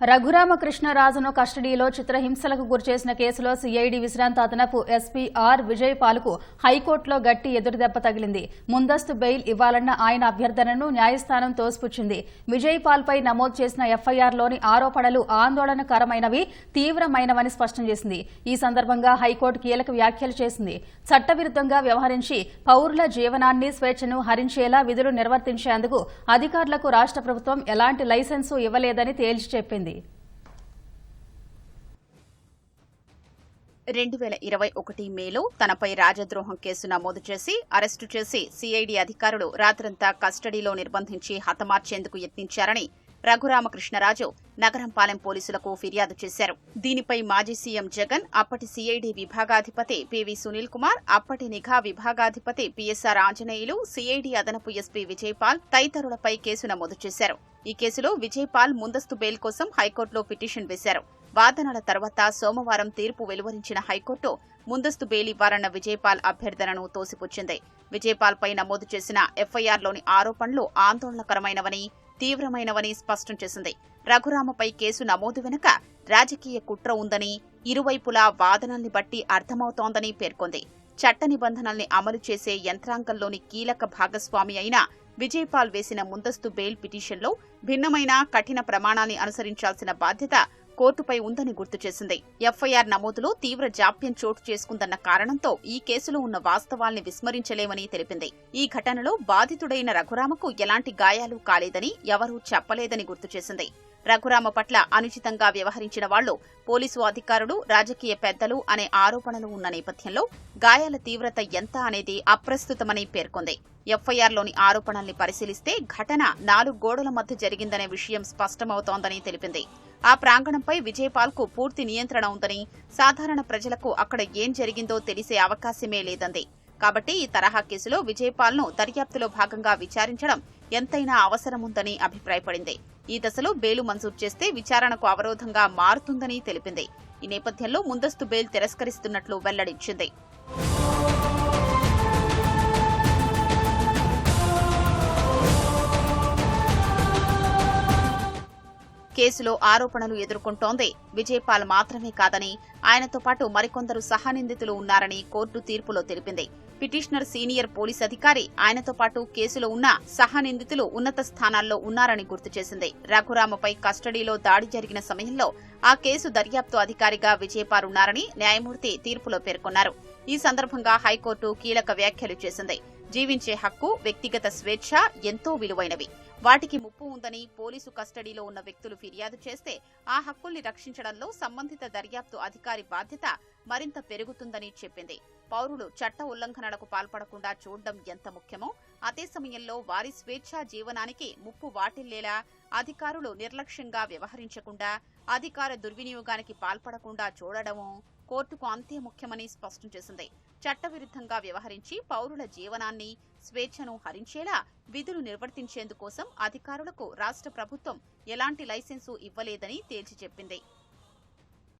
రఘురామకృష్ణరాజును కస్టడీలో చిత్రహింసలకు గురిచేసిన కేసులో సిఐడి విశ్రాంత అదనపు ఎస్పీ ఆర్ విజయపాల్కు హైకోర్టులో గట్టి ఎదురుదెబ్బ తగిలింది. ముందస్తు బెయిల్ ఇవ్వాలన్న ఆయన అభ్యర్థనను న్యాయస్థానం తోసిపుచ్చింది. విజయపాల్పై నమోదు చేసిన ఎఫ్ఐఆర్లోని ఆరోపణలు ఆందోళనకరమైనవి తీవ్రమైనవని స్పష్టం చేసింది. ఈ సందర్భంగా హైకోర్టు కీలక వ్యాఖ్యలు చేసింది. చట్టవిరుద్ధంగా వ్యవహరించి పౌరుల జీవనాన్ని స్వేచ్ఛను హరించేలా విధులు నిర్వర్తించేందుకు అధికారులకు రాష్ట్ర ప్రభుత్వం ఎలాంటి లైసెన్సు ఇవ్వలేదని తేల్చి చెప్పింది రెండు వేల ఇరవై ఒకటి మేలో తనపై రాజద్రోహం కేసు నమోదు చేసి అరెస్టు చేసి సిఐడి అధికారులు రాత్రంతా కస్టడీలో నిర్బంధించి హతమార్చేందుకు యత్నించారని రఘురామకృష్ణరాజు నగరంపాలెం పోలీసులకు ఫిర్యాదు చేశారు. దీనిపై మాజీ సీఎం జగన్ అప్పటి సిఐడి విభాగాధిపతి పివి సునీల్ కుమార్ అప్పటి నిఘా విభాగాధిపతి పిఎస్ఆర్ ఆంజనేయులు సిఐడి అదనపు ఎస్పీ విజయపాల్ తదితరులపై కేసు నమోదు చేశారు. ఈ కేసులో విజయపాల్ ముందస్తు బెయిల్ కోసం హైకోర్టులో పిటిషన్ వేశారు. వాదనల తర్వాత సోమవారం తీర్పు వెలువరించిన హైకోర్టు ముందస్తు బెయిల్ ఇవ్వాలన్న విజయపాల్ అభ్యర్థనను తోసిపుచ్చింది. విజయపాల్ పై నమోదు చేసిన ఎఫ్ఐఆర్లోని ఆరోపణలు ఆందోళనకరమైనవని తీవ్రమైనవని స్పష్టం చేసింది. రఘురామపై కేసు నమోదు వెనుక రాజకీయ కుట్ర ఉందని ఇరువైపులా వాదనల్ని బట్టి అర్థమవుతోందని పేర్కొంది. చట్ట నిబంధనల్ని అమలు చేసే యంత్రాంగంలోని కీలక భాగస్వామి అయిన విజయపాల్ వేసిన ముందస్తు బెయిల్ పిటిషన్లో భిన్నమైన కఠిన ప్రమాణాన్ని అనుసరించాల్సిన బాధ్యత కోర్టుపై ఉందని గుర్తు చేసింది. ఎఫ్ఐఆర్ నమోదులో తీవ్ర జాప్యం చోటు చేసుకుందన్న కారణంతో ఈ కేసులో ఉన్న వాస్తవాల్ని విస్మరించలేమని తెలిపింది. ఈ ఘటనలో బాధితుడైన రఘురామకు ఎలాంటి గాయాలు కాలేదని ఎవరూ చెప్పలేదని గుర్తు చేసింది. రఘురామ పట్ల అనుచితంగా వ్యవహరించిన వాళ్ళు పోలీసు అధికారులు రాజకీయ పెద్దలు అనే ఆరోపణలు ఉన్న నేపథ్యంలో గాయాల తీవ్రత ఎంత అనేది అప్రస్తుతమని పేర్కొంది. ఎఫ్ఐఆర్లోని ఆరోపణల్ని పరిశీలిస్తే ఘటన నాలుగు గోడల మధ్య జరిగిందనే విషయం స్పష్టమవుతోందని తెలిపింది. ఆ ప్రాంగణంపై విజయపాల్కు పూర్తి నియంత్రణ ఉందని సాధారణ ప్రజలకు అక్కడ ఏం జరిగిందో తెలిసే అవకాశమే లేదంది. కాబట్టి ఈ తరహా కేసులో విజయపాల్ను దర్యాప్తులో భాగంగా విచారించడం ఎంతైనా అవసరముందని అభిప్రాయపడింది. ఈ దశలో బెయిలు మంజూరు చేస్తే విచారణకు అవరోధంగా మారుతుందని తెలిపింది. ఈ నేపథ్యంలో ముందస్తు బెయిల్ తిరస్కరిస్తున్నట్లు వెల్లడించింది. కేసులో ఆరోపణలు ఎదుర్కొంటోంది. విజయపాల్ మాత్రమే కాదని ఆయనతో పాటు మరికొందరు సహనిందితులు ఉన్నారని కోర్టు తీర్పులో తెలిపింది. పిటిషనర్ సీనియర్ పోలీస్ అధికారి ఆయనతో పాటు కేసులో ఉన్న సహనిందితులు ఉన్నత స్థానాల్లో ఉన్నారని గుర్తు చేసింది. రఘురామపై కస్టడీలో దాడి జరిగిన సమయంలో ఆ కేసు దర్యాప్తు అధికారిగా విజయపారున్నారని న్యాయమూర్తి తీర్పులో పేర్కొన్నారు. ఈ సందర్భంగా హైకోర్టు కీలక వ్యాఖ్యలు చేసింది. జీవించే హక్కు వ్యక్తిగత స్వేచ్ఛ ఎంతో విలువైనవి. వాటికి ముప్పు ఉందని పోలీసు కస్టడీలో ఉన్న వ్యక్తులు ఫిర్యాదు చేస్తే ఆ హక్కుల్ని రక్షించడంలో సంబంధిత దర్యాప్తు అధికారి బాధ్యత మరింత పెరుగుతుందని చెప్పింది. పౌరులు చట్ట ఉల్లంఘనలకు పాల్పడకుండా చూడడం ఎంత ముఖ్యమో అదే సమయంలో వారి స్వేచ్ఛా జీవనానికి ముప్పు వాటిల్లేలా అధికారులు నిర్లక్ష్యంగా వ్యవహరించకుండా అధికార దుర్వినియోగానికి పాల్పడకుండా చూడడమూ కోర్టుకు అంతే ముఖ్యమని స్పష్టం చేసింది. చట్టవిరుద్ధంగా వ్యవహరించి పౌరుల జీవనాన్ని స్వేచ్ఛను హరించేలా విధులు నిర్వర్తించేందుకోసం అధికారులకు రాష్ట్ర ప్రభుత్వం ఎలాంటి లైసెన్సు ఇవ్వలేదని తేల్చి చెప్పింది.